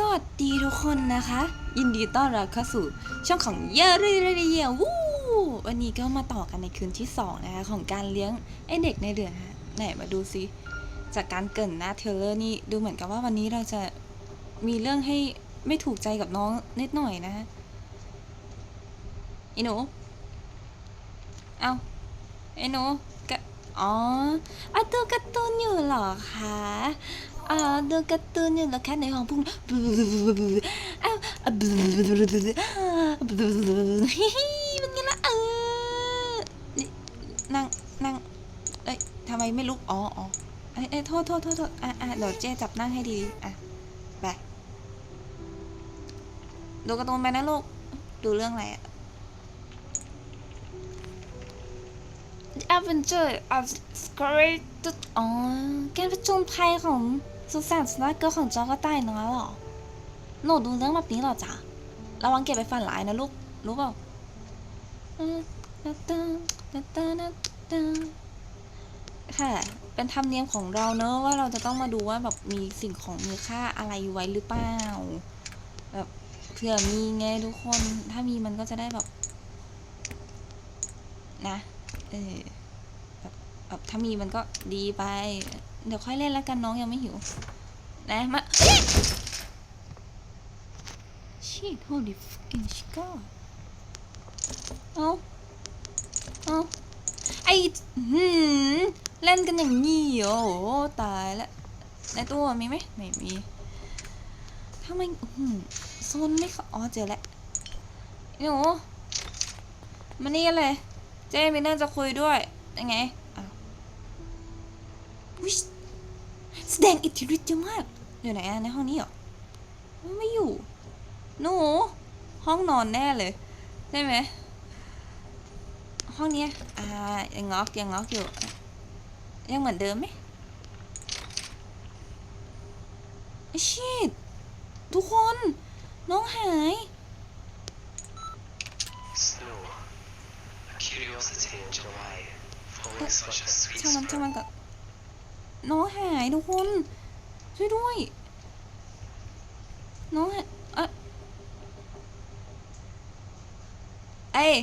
สวัสดีทุกคนนะคะ ยินดีต้อนรับเข้าสู่ช่องของเยอรีเรียวู้วันนี้ก็มาต่อกันในคืนที่สองนะคะของการเลี้ยงไอเด็กในเดือนฮะไหนมาดูซิจากการเกินหน้าเทลเลอร์นี่ดูเหมือนกับว่าวันนี้เราจะมีเรื่องให้ไม่ถูกใจกับน้องนิดหน่อยนะฮะไอ้หนูเอาไอ้หนูกะอ๋ออะดูการ์ตูนอยู่หรอคะ อ่าดูการ์ตูนอยู่แล้วค่ในห้องพุ่งอ้าวมันไงล่ะเออนั่งนั่งเอ้ยทำไมไม่ลุก อ๋ออ๋อเอ้ยเอ้ยโทษโทษโทษโทษอะอะเดี๋ยวเจ๊จับนั่งให้ดี อะ ไปดูการ์ตูนไปนะลูก ดูเรื่องอะไรอะ Adventure of Scary อ๋อการผจญภัยของ สุสานสนเกอร์ของจอก็ใต้น้อยหรอ หนูดูเรื่องแบบนี้หรอจ๊ะ ระวังเก็บไปฝันร้ายนะลูก รู้เปล่าค่ะ เป็นธรรมเนียมของเราเนอะว่าเราจะต้องมาดูว่าแบบมีสิ่งของมีค่าอะไรไว้หรือเปล่า แบบเผื่อมีไงทุกคน ถ้ามีมันก็จะได้แบบ นะ เออแบบแบบถ้ามีมันก็ดีไป เดี๋ยวค่อยเล่นแล้วกันน้องยังไม่หิว นะมา shit holy fucking god เอาเอาไอหืมเล่นกันอย่างนี้โอ้ตายแล้วในตัวมีไหมไม่มีทำไมหืมโซนไม่เขาอ๋อเจอแล้วหนูมานี่กันเลย เจมีเรื่องจะคุยด้วยยังไงอ้าววิช แสดงอิทธิฤทธิ์เยอะมาก อยู่ไหนอะในห้องนี้เหรอ ไม่อยู่ หนู ห้องนอนแน่เลยใช่ไหม ห้องเนี้ยอ่า ยังงอกยังงอกอยู่ ยังเหมือนเดิมไหมไอ้ชิดทุกคน น้องหาย Snow, a curiosity in July, following such a sweet ช่างมันช่าง spring. มันกับน้ น้องหายทุกคน ช่วยด้วย น้องหายเอะเอ้ย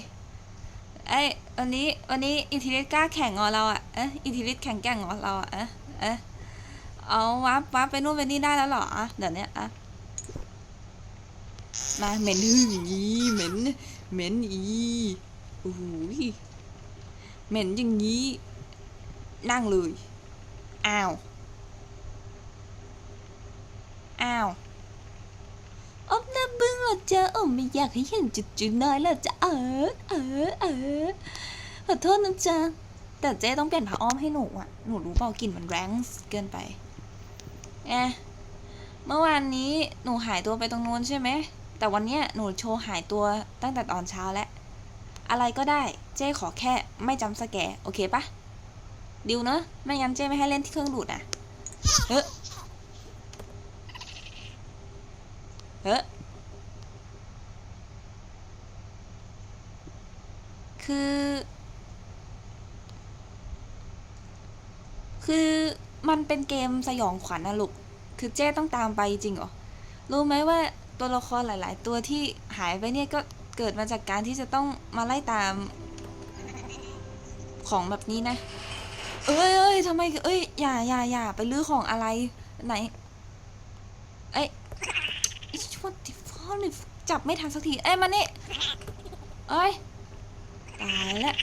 เอ้ยวันนี้วันนี้อิทธิฤทธิ์กล้าแข่งเหรอเราอะเอ๊ะอิทธิฤทธิ์แข่งแก่งเหรอเราอะเอ๊ะเอ๊ะเอาวับวับไปนู่นไปนี่ได้แล้วเหรออะเดี๋ยวนี้ยอะมาเหม็นหึ่งอีเหม็นเหม็นอีโอ้โหเหม็นอย่างนี้นั่งเลย อ้าว อ้าวอบน้าบึ้งเหรอจ๊ะโอ้ไม่อยากให้เห็นจุดจุดๆน้อยเหรอจ๊ะเออเออเออขอโทษนะจ๊ะแต่เจ๊ต้องเปลี่ยนผ้าอ้อมให้หนูอะ หนูรู้เปล่ากลิ่นมันแรงเกินไปเอะเมื่อวานนี้หนูหายตัวไปตรงนู้นใช่ไหม แต่วันเนี้ยหนูโชว์หายตัวตั้งแต่ตอนเช้าแล้ว อะไรก็ได้ เจ๊ขอแค่ไม่จำสแก โอเคปะ ดิวเนอะไม่งั้นเจ๊ไม่ให้เล่นที่เครื่องดูดอะเฮ้เฮ้คือ คือมันเป็นเกมสยองขวัญนะลูก คือเจ้ต้องตามไปจริงเหรอ รู้ไหมว่าตัวละครหลาย ๆ ตัวที่หายไปเนี่ยก็เกิดมาจากการที่จะต้องมาไล่ตามของแบบนี้นะ เอ้ยเอ้ยทำไม เอ้ย อย่าอย่าอย่าไปลื้อของอะไร ไหน เอ้ยชวดที่ฟ้าเลยจับไม่ทันสักที เอ้ย มานี่ เอ้ย ตายแล้ว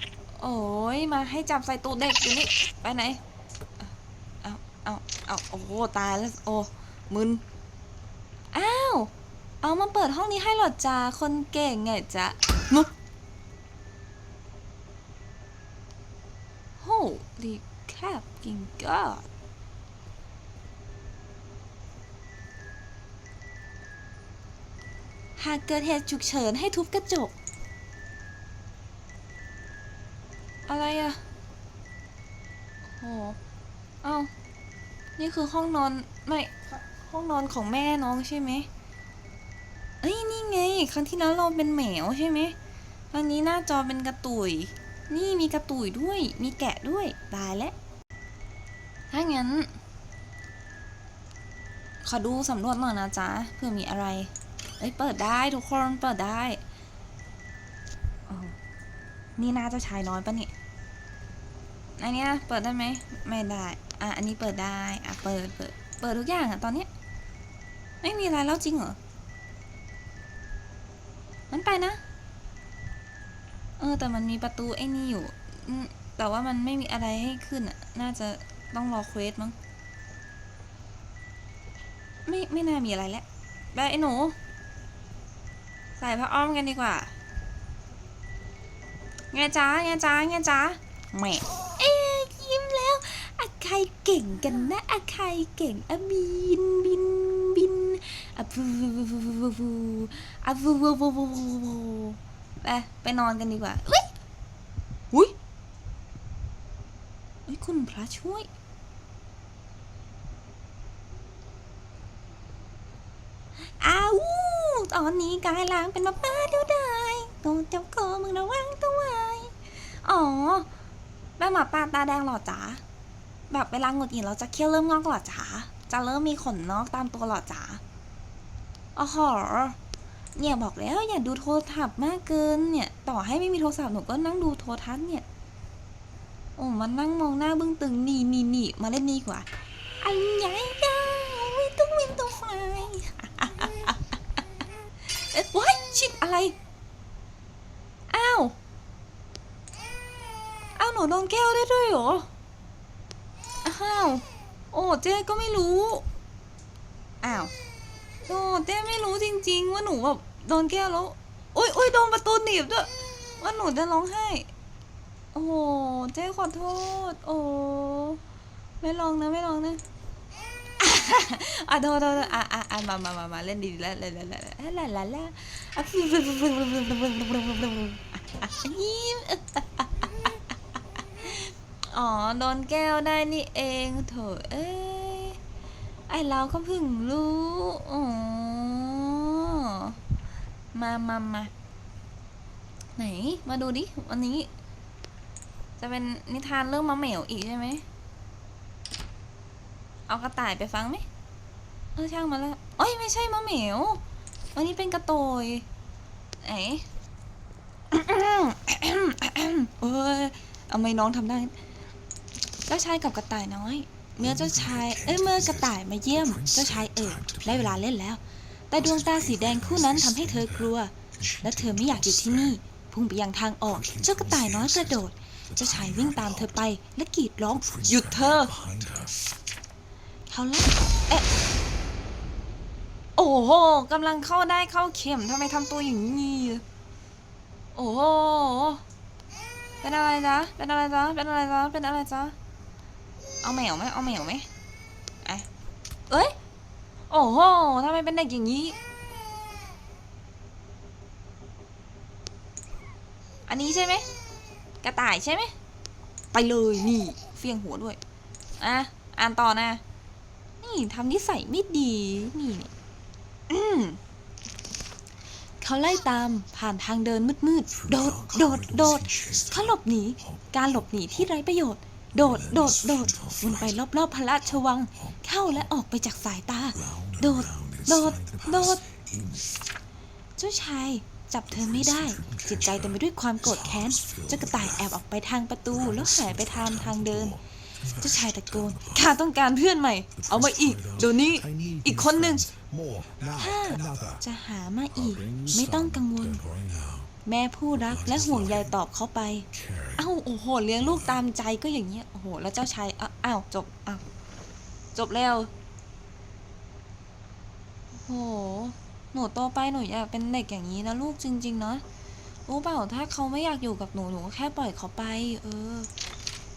โอ้ย มาให้จับใส่ตู้เด็กอยู่นี่ ไปไหน เอาเอาเอาโอ้โห ตายแล้ว โอ้ มึน อ้าว เอามาเปิดห้องนี้ให้หรอจ้าคนเก่งไงจ๊ะมุ ก Holy fucking god หากเกิดเหตุฉุกเฉินให้ทุบกระจก อะไรอะโอ้เอ้า นี่คือห้องนอน ไม่ ห้องนอนของแม่น้องใช่ไหมเอ้ย นี่ไง ครั้งที่แล้วเราเป็นแหมวใช่ไหมครั้งนี้หน้าจอเป็นกระตุย นี่มีกระตุยด้วย มีแกะด้วย ตายแล้ว งั้น ขอดูสำรวจหน่อยนะจ๊ะเผื่อมีอะไร เอ้ย เปิดได้ทุกคน เปิดได้โอ้นี่น่าจะชายน้อยปะเนี่ย อันนี้เปิดได้ไหม ไม่ได้ อะ อันนี้เปิดได้ อะ เปิด เปิด เปิดทุกอย่างอะตอนเนี้ย ไม่มีอะไรแล้วจริงเหรอ มันไปนะ เออ แต่มันมีประตูไอ้นี่อยู่ แต่ว่ามันไม่มีอะไรให้ขึ้นอะน่าจะ ต้องรอเควสมั้ง ไม่ไม่น่ามีอะไรแล้วไปไอ้หนู ใส่ผ้าอ้อมกันดีกว่าไงจ้าไงจ้าไงจ้าแหม่เอ๊ยิ้มแล้วอะใครเก่งกันนะอะใครเก่งอะบินบินบินอะฟูฟูฟูฟูฟูอะฟูฟูฟูฟูฟูฟูไปไปนอนกันดีกว่าอุ้ยอุ้ยคุณ พระช่วย อ้าว ตอนนี้กายล้างเป็นมาป้าเดียวได้ตัวเจ้าคอมึงระวังตัวไว้อ๋อแม่หมาป้าตาแดงเหรอจ๊ะแบบเวลาหงุดหงิดเราจะเคี้ยวเริ่มงอกเหรอจ๊ะจะเริ่มมีขนนอกตามตัวเหรอจ๊ะอ๋อหอเนี่ยบอกแล้วอย่าดูโทรศัพท์มากเกินเนี่ย ต่อให้ไม่มีโทรศัพท์หนูก็นั่งดูโทรทัศน์เนี่ย อ้มันนั่งมองหน้าบึ้งตึงนี่นี่นี่มาเล่นนี่กว่าอันใหญ่ยาววิตุ้งวินตัวไฟเอ๊ะว้ายชิดอะไร อ้าว อ้าวหนูโดนแก้วได้ด้วยเหรอ อ้าว โอ้เจ๊ก็ไม่รู้ อ้าว โอ้เจ๊ไม่รู้จริง ๆ ว่าหนูแบบโดนแก้วแล้วโอ้ยโอ้ยโดนประตูหนีบด้วยว่าหนูจะร้องไห้ โอ้โห เจ๊ขอโทษ โอ้ ไม่ลองนะ ไม่ลองนะ อะโทษโทษอะอะอะมามามามาเล่นดีแล้วแล้วแล้วแล้วแล้วแล้วยิ้มอ๋อ โดนแก้วได้นี่เองโถเอ้ย ไอเราก็เพิ่งรู้อ๋อมามามาไหน มาดูดิ วันนี้ จะเป็นนิทานเรื่องมะเหมียวอีกใช่ไหม เอากระต่ายไปฟังไหม เออช่างมาแล้วเอ้ยไม่ใช่มะเหมียววันนี้เป็นกระโตยไหนเอ้ยเอาไม่น้องทำได้ เจ้าชายกับกระต่ายน้อย เมื่อเจ้าชาย เอ้ยเมื่อกระต่ายมาเยี่ยม เจ้าชายเอ่ยได้เวลาเล่นแล้ว แต่ดวงตาสีแดงคู่นั้นทำให้เธอกลัว และเธอไม่อยากอยู่ที่นี่ พุ่งไปยังทางออก เจ้ากระต่ายน้อยกระโดด เจ้าชายวิ่งตามเธอไปและกรีดร้อง หยุดเธอ เขาไล่เอ๊ะ โอ้โหกำลังเข้าได้เข้าเข็มทำไมทำตัวอย่างนี้ โอ้โหเป็นอะไรจ๊ะ เป็นอะไรจ๊ะ เป็นอะไรจ๊ะ เป็นอะไรจ๊ะ เอาแมวไหมเอาแมวไหมอะเอ้ย โอ้โหทำไมเป็นเด็กอย่างนี้ อันนี้ใช่ไหมกระต่ายใช่ไหมไปเลยนี่เฟี้ยงหัวด้วยอะอ่านต่อนะ นี่ทำนิสัยไม่ดีนี่นี่อืมเขาไล่ตามผ่านทางเดินมืดๆ โดด โดด โดด เขาหลบหนี การหลบหนีที่ไร้ประโยชน์ โดด โดด โดดวนไปรอบๆพระราชวัง เข้าและออกไปจากสายตา โดด โดด โดด เจ้าชาย จับเธอไม่ได้ จิตใจเต็มไปด้วยความโกรธแค้นเจ้ากระต่ายแอบออกไปทางประตูแล้วหายไปทางทางเดิน เจ้าชายตะโกนข้าต้องการเพื่อนใหม่ เอามาอีกเดี๋ยวนี้อีกคนหนึ่งถ้าจะหามาอีก ไม่ต้องกังวล แม่ผู้รักและห่วงใยตอบเขาไปเอ้าโอ้โหเลี้ยงลูกตามใจก็อย่างเงี้ยโอ้โหแล้วเจ้าชายอ้าวจบอ้าวจบแล้วโอ้โห หนูโตไปหนูอยากเป็นเด็กอย่างนี้นะลูกจริง ๆ เนาะรู้เปล่าถ้าเขาไม่อยากอยู่กับหนูหนูก็แค่ปล่อยเขาไป เออ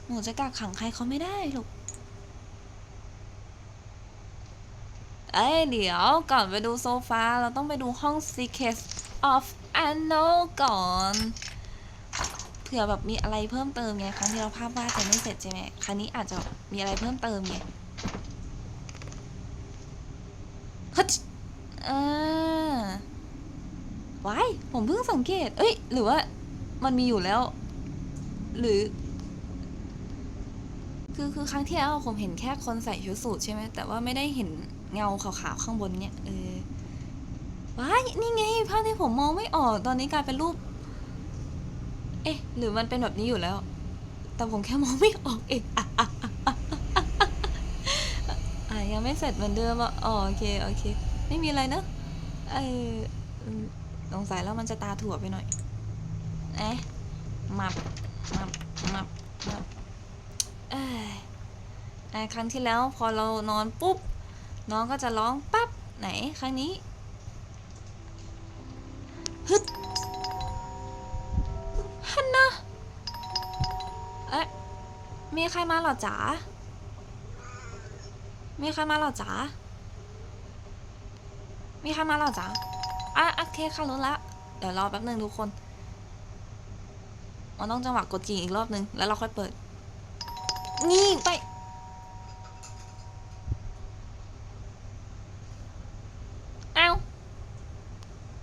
หนูจะกักขังใครเขาไม่ได้หรอกเอ้ยเดี๋ยวก่อนไปดูโซฟา เราต้องไปดูห้อง Secrets of Anno ก่อนเผื่อแบบมีอะไรเพิ่มเติมไงครั้งที่เราภาพวาดจะไม่เสร็จใช่ไหมครั้งนี้อาจจะมีอะไรเพิ่มเติมไงฮึอ่าว้าย ผมเพิ่งสังเกต เอ้ย หรือว่า มันมีอยู่แล้ว หรือ คือคือครั้งที่แล้วผมเห็นแค่คนใส่ชุดสูทใช่ไหม แต่ว่าไม่ได้เห็นเงาขาวๆข้างบนเนี่ย เออ ว้าย นี่ไงภาพที่ผมมองไม่ออก ตอนนี้กลายเป็นรูป เอ๊ะ หรือมันเป็นแบบนี้อยู่แล้ว แต่ผมแค่มองไม่ออกเองอะอะอะอะยังไม่เสร็จเหมือนเดิมอะอ๋อโอเค โอเค ไม่มีอะไรเนอะเออ สงสัยแล้วมันจะตาถั่วไปหน่อยเอ๊ะมับมับมับมับเอ้ยครั้งที่แล้วพอเรานอนปุ๊บ น้องก็จะร้องปั๊บ ไหนครั้งนี้ฮึดฮันนะเอ๊ะมีใครมาหรอจ๋ามีใครมาหรอจ๋ามีใครมาหรอจ๋า อะโอเคค่ะรู้ละเดี๋ยวรอแป๊บหนึ่งทุกคนมันต้องจังหวะกดจริงอีกรอบหนึ่งแล้วเราค่อยเปิด นี่ไป เอา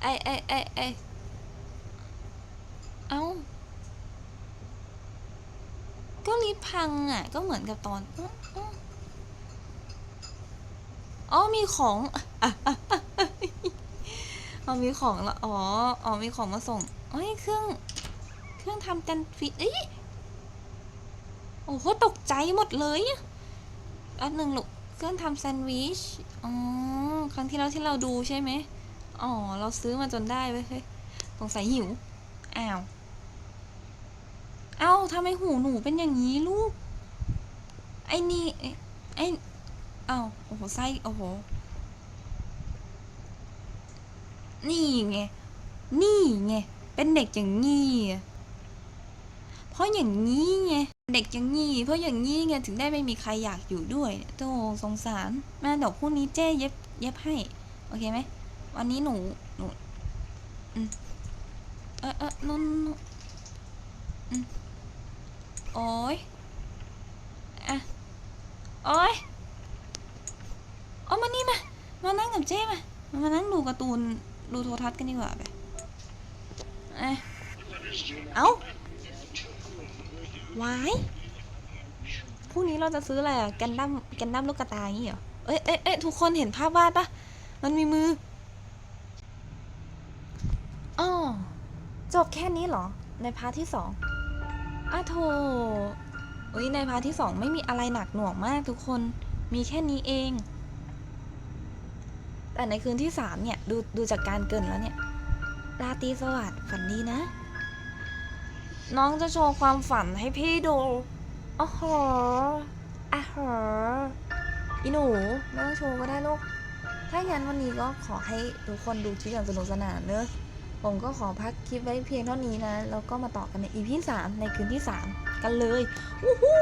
ไอไอไอไอเอาก็รีพังอะ ก็เหมือนกับตอน อ๋อ มีของอ๋ เอมีของละอ๋ออ๋อมีของมาส่งเอ้ยเครื่อง เครื่องทำกันฟิตเอ้ยโอ้โหตกใจหมดเลยอะอันหนึ่งลูกเครื่องทำแซนด์วิชอ๋อครั้งที่แล้วที่เราดูใช่ไหมอ๋อเราซื้อมาจนได้เว้ยสงสัยหิวอ้าวเอ้าทำไมหูหนูเป็นอย่างนี้ลูกไอ้นี่ไอ้ไอ้เอ้าโอ้โหไส้โอ้โห นี่ไง นี่ไง เป็นเด็กอย่างงี้เพราะอย่างนี้ไง เด็กอย่างงี้ เพราะอย่างนี้ไงถึงได้ไม่มีใครอยากอยู่ด้วยโธ่สงสารแม่เดี๋ยวพรุ่งนี้เจ๊เย็บเย็บให้ โอเคไหม วันนี้หนู หนูเออเออนุ่นนุ่นอืมโอ้ยอะโอ้ยเอามานี่มา มานั่งกับเจ๊มา มานั่งดูการ์ตูน ดูโทรทัศน์กันดีกว่าไปเอ้ยเอ้าวายพรุ่งนี้เราจะซื้ออะไรอะแกนดั้มแกนดั้มลูกกระตายอย่างงี้เหรอ เอ้ยเอ้ยเอ้ยทุกคนเห็นภาพวาดปะมันมีมืออ๋อจบแค่นี้เหรอ ในพาร์ทที่สองอ้าโถอุ้ยในพาร์ทที่สองไม่มีอะไรหนักหน่วงมากทุกคน มีแค่นี้เอง แต่ในคืนที่สามเนี่ย ดูดูจากการเกินแล้วเนี่ย ราตรีสวัสดิ์ฝันดีนะ น้องจะโชว์ความฝันให้พี่ดูโอ้โหอะเหรออีหนูไม่ต้องโชว์ก็ได้ลูก ถ้างั้นวันนี้ก็ขอให้ทุกคนดูคลิปอย่างสนุกสนานเนอะผมก็ขอพักคลิปไว้เพียงเท่านี้นะ แล้วก็มาต่อกันใน EP 3ในคืนที่ 3 กันเลยวู้ฮู้